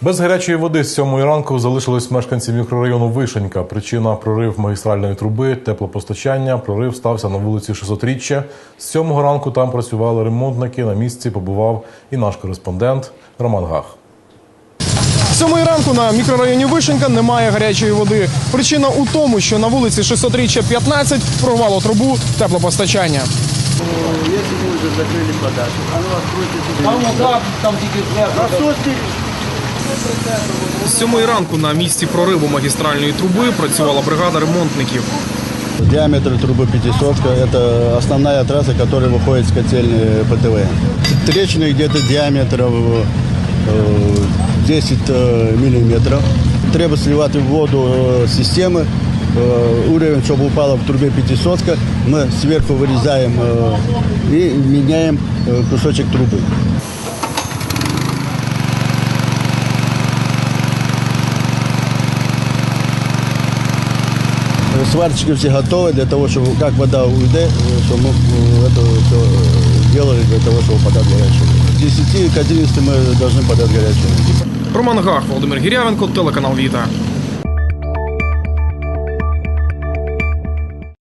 Без гарячої води з сьомої ранку залишились мешканці мікрорайону Вишенька. Причина прорив магістральної труби, теплопостачання. Прорив стався на вулиці 600-річчя. З сьомого ранку там працювали ремонтники. На місці побував і наш кореспондент Роман Гах. Сьомої ранку на мікрорайоні Вишенька немає гарячої води. Причина у тому, що на вулиці 600-річчя 15 прорвало трубу теплопостачання. Если мы уже закрыли подачу, оно откроется Там, там тільки З сьомої ранку на місці прориву магістральної труби працювала бригада ремонтників. Диаметр трубы 500 это основная трасса, которая выходит с котельной ПТВ. Трещины где-то диаметров э, 10 э, миллиметров. Треба сливать в воду э, системы. Э, Уровень, чтобы упала в трубе 500 мы сверху вырезаем э, и меняем э, кусочек трубы. Сварщики все готовы для того, чтобы как вода уйдет, чтобы мы э, это все делали для того, чтобы подать горячую. С 10 к 11 мы должны подать горячую. Роман Гах, Володимир Гірявенко, телеканал Віта.